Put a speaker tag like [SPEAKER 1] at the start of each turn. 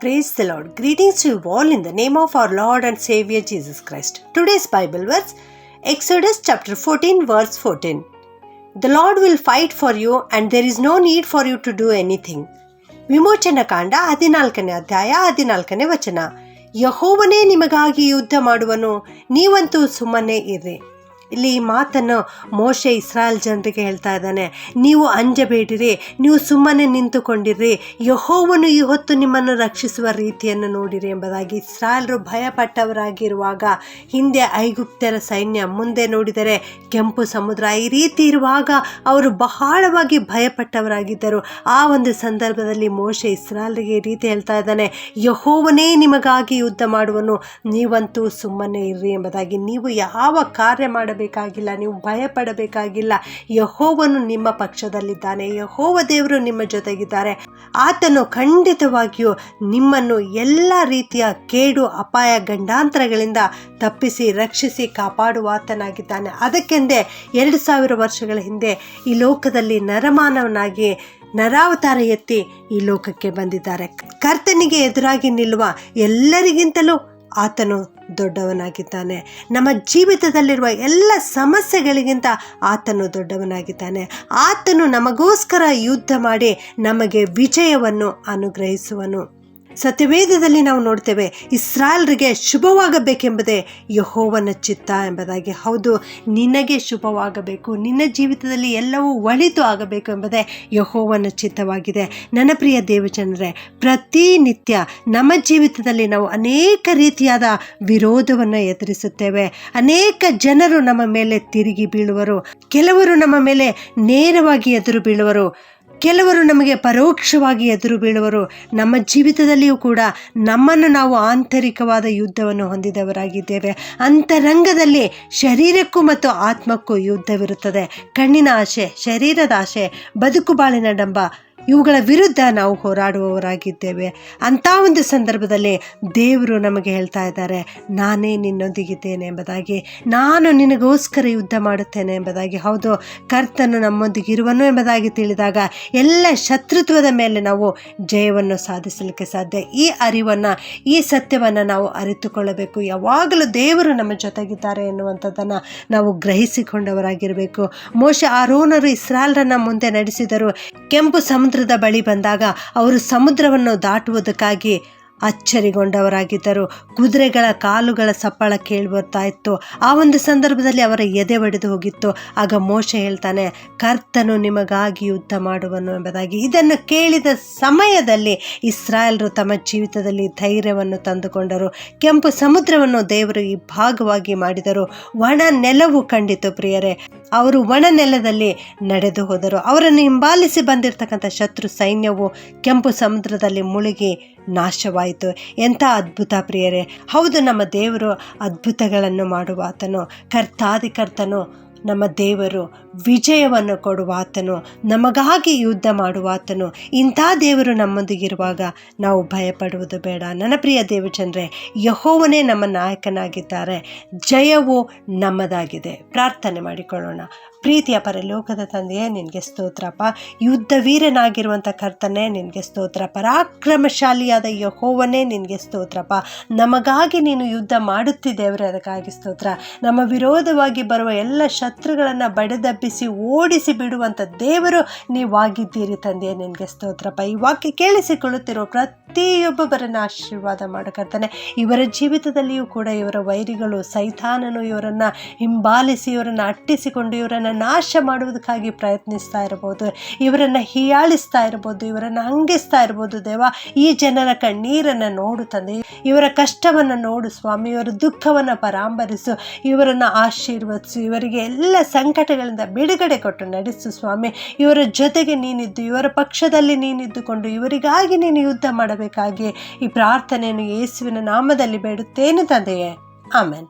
[SPEAKER 1] Praise the lord greetings you all in the name of our lord and saviour Jesus Christ today's Bible verse Exodus chapter fourteen verse fourteen the lord will fight for you and there is no need for you to do anything ವಿಮೋಚನಾ ಕಾಂಡ ಹದಿನಾಲ್ಕನೇ ಅಧ್ಯಾಯ ಹದಿನಾಲ್ಕನೇ ವಚನ ಯಹೋವನೇ ನಿಮಗಾಗಿ ಯುದ್ಧ ಮಾಡುವನು. ನೀವಂತೂ ಸುಮ್ಮನೆ ಇರಿ ಇಲ್ಲಿ ಈ ಮಾತನ್ನು ಮೋಶೆ ಇಸ್ರಾಯೇಲ್ ಜನರಿಗೆ ಹೇಳ್ತಾ ಇದ್ದಾನೆ. ನೀವು ಅಂಜಬೇಡಿರಿ, ನೀವು ಸುಮ್ಮನೆ ನಿಂತುಕೊಂಡಿರಿ, ಯಹೋವನು ಈ ಹೊತ್ತು ನಿಮ್ಮನ್ನು ರಕ್ಷಿಸುವ ರೀತಿಯನ್ನು ನೋಡಿರಿ ಎಂಬುದಾಗಿ ಇಸ್ರಾಯೇಲ್ರು ಭಯಪಟ್ಟವರಾಗಿರುವಾಗ ಹಿಂದೆ ಐಗುಪ್ತರ ಸೈನ್ಯ ಮುಂದೆ ನೋಡಿದರೆ ಕೆಂಪು ಸಮುದ್ರ ಈ ರೀತಿ ಇರುವಾಗ ಅವರು ಬಹಳವಾಗಿ ಭಯಪಟ್ಟವರಾಗಿದ್ದರು. ಆ ಒಂದು ಸಂದರ್ಭದಲ್ಲಿ ಮೋಶೆ ಇಸ್ರಾಲ್ರಿಗೆ ಈ ರೀತಿ ಹೇಳ್ತಾ ಇದ್ದಾನೆ, ಯಹೋವನೇ ನಿಮಗಾಗಿ ಯುದ್ಧ ಮಾಡುವನು, ನೀವಂತೂ ಸುಮ್ಮನೆ ಇರ್ರಿ ಎಂಬುದಾಗಿ. ನೀವು ಯಾವ ಕಾರ್ಯ ಮಾಡಬೇಕಾಗಿಲ್ಲ ನೀವು ಭಯಪಡಬೇಕಾಗಿಲ್ಲ. ಯಹೋವನು ನಿಮ್ಮ ಪಕ್ಷದಲ್ಲಿದ್ದಾನೆ, ಯಹೋವ ದೇವರು ನಿಮ್ಮ ಜೊತೆಗಿದ್ದಾರೆ. ಆತನು ಖಂಡಿತವಾಗಿಯೂ ನಿಮ್ಮನ್ನು ಎಲ್ಲ ರೀತಿಯ ಕೇಡು, ಅಪಾಯ, ಗಂಡಾಂತರಗಳಿಂದ ತಪ್ಪಿಸಿ, ರಕ್ಷಿಸಿ ಕಾಪಾಡುವ ಆತನಾಗಿದ್ದಾನೆ ಅದಕ್ಕೆಂದೇ ಎರಡು ಸಾವಿರ ವರ್ಷಗಳ ಹಿಂದೆ ಈ ಲೋಕದಲ್ಲಿ ನರಮಾನವನಾಗಿ ನರಾವತಾರ ಎತ್ತಿ ಈ ಲೋಕಕ್ಕೆ ಬಂದಿದ್ದಾರೆ. ಕರ್ತನಿಗೆ ಎದುರಾಗಿ ನಿಲ್ಲುವ ಎಲ್ಲರಿಗಿಂತಲೂ ಆತನು ದೊಡ್ಡವನಾಗಿದ್ದಾನೆ. ನಮ್ಮ ಜೀವಿತದಲ್ಲಿರುವ ಎಲ್ಲ ಸಮಸ್ಯೆಗಳಿಗಿಂತ ಆತನು ದೊಡ್ಡವನಾಗಿದ್ದಾನೆ. ಆತನು ನಮಗೋಸ್ಕರ ಯುದ್ಧ ಮಾಡಿ ನಮಗೆ ವಿಜಯವನ್ನು ಅನುಗ್ರಹಿಸುವನು. ಸತ್ಯವೇದದಲ್ಲಿ ನಾವು ನೋಡ್ತೇವೆ ಇಸ್ರಾಲ್ರಿಗೆ ಶುಭವಾಗಬೇಕೆಂಬುದೇ ಯಹೋವನ ಚಿತ್ತ ಎಂಬುದಾಗಿ. ಹೌದು, ನಿನಗೆ ಶುಭವಾಗಬೇಕು, ನಿನ್ನ ಜೀವಿತದಲ್ಲಿ ಎಲ್ಲವೂ ಒಳಿತು ಆಗಬೇಕು ಎಂಬುದೇ ಯಹೋವನ ಚಿತ್ತವಾಗಿದೆ. ನನ್ನ ಪ್ರಿಯ ದೇವಜನರೇ, ಪ್ರತಿನಿತ್ಯ ನಮ್ಮ ಜೀವಿತದಲ್ಲಿ ನಾವು ಅನೇಕ ರೀತಿಯಾದ ವಿರೋಧವನ್ನು ಎದುರಿಸುತ್ತೇವೆ. ಅನೇಕ ಜನರು ನಮ್ಮ ಮೇಲೆ ತಿರುಗಿ ಬೀಳುವರು, ಕೆಲವರು ನಮ್ಮ ಮೇಲೆ ನೇರವಾಗಿ ಎದುರು ಬೀಳುವರು. ಕೆಲವರು ನಮಗೆ ಪರೋಕ್ಷವಾಗಿ ಎದುರು ಬೀಳುವರು. ನಮ್ಮ ಜೀವಿತದಲ್ಲಿಯೂ ಕೂಡ ನಮ್ಮನ್ನು ನಾವು ಆಂತರಿಕವಾದ ಯುದ್ಧವನ್ನು ಹೊಂದಿದವರಾಗಿದ್ದೇವೆ. ಅಂತರಂಗದಲ್ಲಿ ಶರೀರಕ್ಕೂ ಮತ್ತು ಆತ್ಮಕ್ಕೂ ಯುದ್ಧವಿರುತ್ತದೆ. ಕಣ್ಣಿನ ಆಸೆ ಶರೀರದ ಆಸೆ ಬದುಕು ಬಾಳಿನ ಡಂಬ ಇವುಗಳ ವಿರುದ್ಧ ನಾವು ಹೋರಾಡುವವರಾಗಿದ್ದೇವೆ. ಅಂಥ ಒಂದು ಸಂದರ್ಭದಲ್ಲಿ ದೇವರು ನಮಗೆ ಹೇಳ್ತಾ ಇದ್ದಾರೆ, ನಾನೇ ನಿನ್ನೊಂದಿಗಿದ್ದೇನೆ ಎಂಬುದಾಗಿ. ನಾನು ನಿನಗೋಸ್ಕರ ಯುದ್ಧ ಮಾಡುತ್ತೇನೆ ಎಂಬುದಾಗಿ. ಹೌದು, ಕರ್ತನು ನಮ್ಮೊಂದಿಗಿರುವನು ಎಂಬುದಾಗಿ ತಿಳಿದಾಗ ಎಲ್ಲ ಶತ್ರುತ್ವದ ಮೇಲೆ ನಾವು ಜಯವನ್ನು ಸಾಧಿಸಲಿಕ್ಕೆ ಸಾಧ್ಯ. ಈ ಅರಿವನ್ನು, ಈ ಸತ್ಯವನ್ನು ನಾವು ಅರಿತುಕೊಳ್ಳಬೇಕು. ಯಾವಾಗಲೂ ದೇವರು ನಮ್ಮ ಜೊತೆಗಿದ್ದಾರೆ ಎನ್ನುವಂಥದ್ದನ್ನು ನಾವು ಗ್ರಹಿಸಿಕೊಂಡವರಾಗಿರಬೇಕು. ಮೋಶ ಆರೋನರು ಇಸ್ರಾಲ್ರನ್ನ ಮುಂದೆ ನಡೆಸಿದರು. ಕೆಂಪು ಸಮುದ್ರದ ಬಳಿ ಬಂದಾಗ ಅವರು ಸಮುದ್ರವನ್ನು ದಾಟುವುದಕ್ಕಾಗಿ ಅಚ್ಚರಿಗೊಂಡವರಾಗಿದ್ದರು. ಕುದುರೆಗಳ ಕಾಲುಗಳ ಸಪ್ಪಳ ಕೇಳಿಬರ್ತಾ ಇತ್ತು ಆ ಒಂದು ಸಂದರ್ಭದಲ್ಲಿ ಅವರ ಎದೆ ಒಡೆದು ಹೋಗಿತ್ತು. ಆಗ ಮೋಶ ಹೇಳ್ತಾನೆ, ಕರ್ತನು ನಿಮಗಾಗಿ ಯುದ್ಧ ಮಾಡುವನು ಎಂಬುದಾಗಿ. ಇದನ್ನು ಕೇಳಿದ ಸಮಯದಲ್ಲಿ ಇಸ್ರಾಯೇಲ್ರು ತಮ್ಮ ಜೀವಿತದಲ್ಲಿ ಧೈರ್ಯವನ್ನು ತಂದುಕೊಂಡರು. ಕೆಂಪು ಸಮುದ್ರವನ್ನು ದೇವರು ಈ ಭಾಗವಾಗಿ ಮಾಡಿದರು. ಒಣ ನೆಲವು ಕಂಡಿತು ಪ್ರಿಯರೇ. ಅವರು ಒಣ ನೆಲದಲ್ಲಿ ನಡೆದು ಹೋದರು. ಅವರನ್ನು ಹಿಂಬಾಲಿಸಿ ಬಂದಿರತಕ್ಕಂಥ ಶತ್ರು ಸೈನ್ಯವು ಕೆಂಪು ಸಮುದ್ರದಲ್ಲಿ ಮುಳುಗಿ ನಾಶವಾಯಿತು. ಎಂಥ ಅದ್ಭುತ ಪ್ರಿಯರೇ. ಹೌದು ನಮ್ಮ ದೇವರು ಅದ್ಭುತಗಳನ್ನು ಮಾಡುವ ಆತನು ಕರ್ತಾದಿ ಕರ್ತನು ನಮ್ಮ ದೇವರು. ವಿಜಯವನ್ನು ಕೊಡುವ ಆತನು ನಮಗಾಗಿ ಯುದ್ಧ ಮಾಡುವ ಆತನು ಇಂಥ ದೇವರು ನಮ್ಮೊಂದಿಗಿರುವಾಗ ನಾವು ಭಯಪಡುವುದು ಬೇಡ. ನನ್ನ ಪ್ರಿಯ ದೇವಚಂದ್ರೆ ಯಹೋವನೇ ನಮ್ಮ ನಾಯಕನಾಗಿದ್ದಾರೆ. ಜಯವು ನಮ್ಮದಾಗಿದೆ. ಪ್ರಾರ್ಥನೆ ಮಾಡಿಕೊಳ್ಳೋಣ. ಪ್ರೀತಿಯ ಪರಲೋಕದ ತಂದೆಯೇ, ನಿನಗೆ ಸ್ತೋತ್ರಪ್ಪ. ಯುದ್ಧ ವೀರನಾಗಿರುವಂಥ ಕರ್ತನೇ, ನಿನಗೆ ಸ್ತೋತ್ರ. ಪರಾಕ್ರಮಶಾಲಿಯಾದ ಯಹೋವನೇ, ನಿನಗೆ ಸ್ತೋತ್ರಪ್ಪ. ನಮಗಾಗಿ ನೀನು ಯುದ್ಧ ಮಾಡುತ್ತಿದ್ದೇವ್ರೆ ಅದಕ್ಕಾಗಿ ಸ್ತೋತ್ರ. ನಮ್ಮ ವಿರೋಧವಾಗಿ ಬರುವ ಎಲ್ಲ ಶತ್ರುಗಳನ್ನು ಬಡಿದಬ್ಬಿಸಿ ಓಡಿಸಿ ಬಿಡುವಂಥ ದೇವರು ನೀವಾಗಿದ್ದೀರಿ ತಂದೆಯ. ನಿನಗೆ ಸ್ತೋತ್ರಪ್ಪ ಈ ವಾಕ್ಯ ಕೇಳಿಸಿಕೊಳ್ಳುತ್ತಿರೋ ಪ್ರತಿಯೊಬ್ಬೊಬ್ಬರನ್ನು ಆಶೀರ್ವಾದ ಮಾಡಕರ್ತಾನೆ ಇವರ ಜೀವಿತದಲ್ಲಿಯೂ ಕೂಡ ಇವರ ವೈರಿಗಳು ಸೈತಾನನು ಇವರನ್ನು ಹಿಂಬಾಲಿಸಿ, ಇವರನ್ನು ಅಟ್ಟಿಸಿಕೊಂಡು, ಇವರನ್ನು ನಾಶ ಮಾಡುವುದಕ್ಕಾಗಿ ಪ್ರಯತ್ನಿಸ್ತಾ ಇರ್ಬೋದು. ಇವರನ್ನು ಹೀಯಾಳಿಸ್ತಾ ಇರ್ಬೋದು, ಇವರನ್ನು ಹಂಗಿಸ್ತಾ ಇರ್ಬೋದು. ದೇವ, ಈ ಜನರ ಕಣ್ಣೀರನ್ನು ನೋಡು ತಂದೆ. ಇವರ ಕಷ್ಟವನ್ನು ನೋಡು ಸ್ವಾಮಿ, ಇವರ ದುಃಖವನ್ನು ಪರಾಂಬರಿಸು. ಇವರನ್ನು ಆಶೀರ್ವದಿಸು. ಇವರಿಗೆ ಎಲ್ಲ ಸಂಕಟಗಳಿಂದ ಬಿಡುಗಡೆ ಕೊಟ್ಟು ನಡೆಸು ಸ್ವಾಮಿ. ಇವರ ಜೊತೆಗೆ ನೀನಿದ್ದು, ಇವರ ಪಕ್ಷದಲ್ಲಿ ನೀನಿದ್ದುಕೊಂಡು, ಇವರಿಗಾಗಿ ನೀನು ಯುದ್ಧ ಮಾಡಬೇಕಾಗಿ ಈ ಪ್ರಾರ್ಥನೆಯನ್ನು ಯೇಸುವಿನ ನಾಮದಲ್ಲಿ ಬೇಡುತ್ತೇನೆ ತಂದೆಯೇ. ಆಮೇನ್.